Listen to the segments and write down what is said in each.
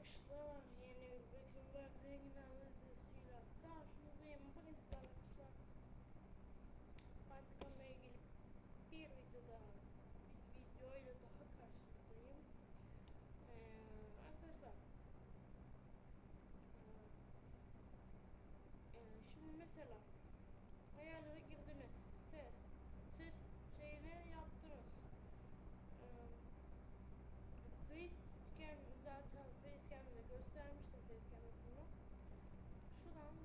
arkadaşlar yeni bir Beckenberg zengin analizesiyle karşınızdayım. Bu neyse arkadaşlar. Antikamaya gelip bir videoda bir videoyla daha karşınızdayım. Ee, arkadaşlar ee, ee, şimdi mesela ayarlara girdiniz. Ses. Ses şeyini yaptınız. Ee, Facecam zaten Facecam'de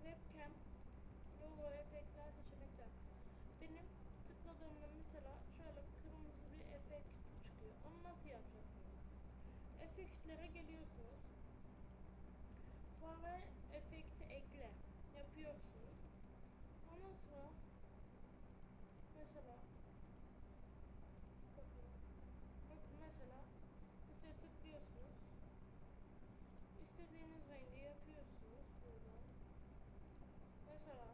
webcam, logo, efektler, seçenekler. Benim tıkladığımda mesela şöyle kırmızı bir efekt çıkıyor. Onu nasıl yapacaksınız? Efektlere geliyorsunuz. Fare efekti ekle yapıyorsunuz. Ondan sonra mesela bakın bakın mesela üstüne tıklıyorsunuz. İstediğiniz rengi yapıyorsunuz buradan. Mesela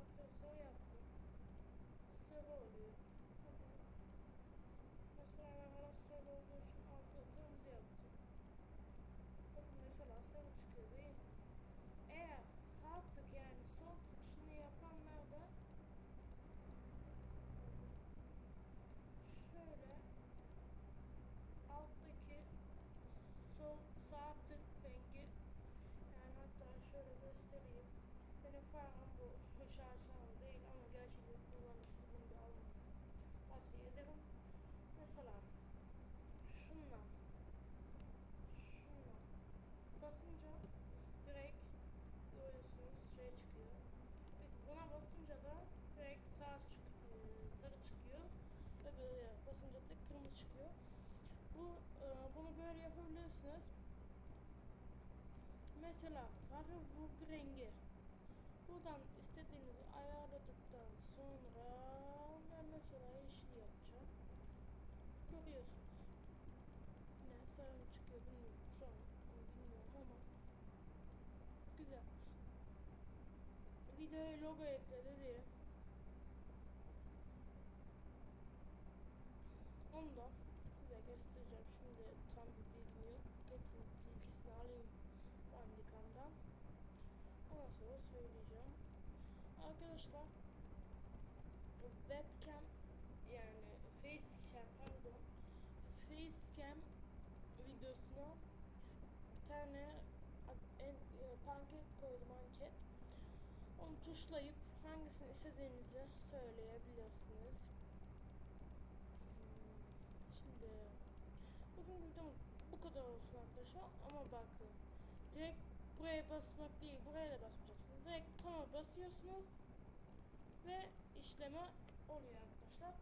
arkadaşlar yaptım. Sarı oluyor. Bakın. Mesela ben bana sarı olduğu için altı kırmızı yaptım. Bakın mesela sarı çıkıyor değil mi? Eğer sağ tık yani sol tık şunu yapanlarda şöyle alttaki sol sağ tık rengi yani hatta şöyle göstereyim. Farkım bu. Hiç değil ama gerçekten kullanışlı bunu da almak tavsiye ederim. Mesela şunla şunla basınca direkt görüyorsunuz şey çıkıyor. Ve buna basınca da direkt sağ çık sarı çıkıyor. Öbürü basınca da kırmızı çıkıyor. Bu bunu böyle yapabilirsiniz. Mesela vurgu rengi. Buradan istediğinizi ayarladıktan sonra ben mesela yeşil yapacağım. Görüyorsunuz. Ne sarı çıkıyor bilmiyorum şu an bilmiyorum ama güzel. Videoya logo ekledi diye. Onu da size göstereceğim. Şimdi tam bir bilgim yok. Hepsinin bilgisini alayım sonra söyleyeceğim. Arkadaşlar bu webcam yani facecam pardon facecam videosuna bir tane en, e, panket koydum anket. Onu tuşlayıp hangisini istediğinizi söyleyebilirsiniz. Hmm, Şimdi bugün videomuz bu kadar olsun arkadaşlar ama bakın direkt buraya basmak değil buraya da basmayacaksınız. Direkt tama basıyorsunuz ve işleme oluyor arkadaşlar.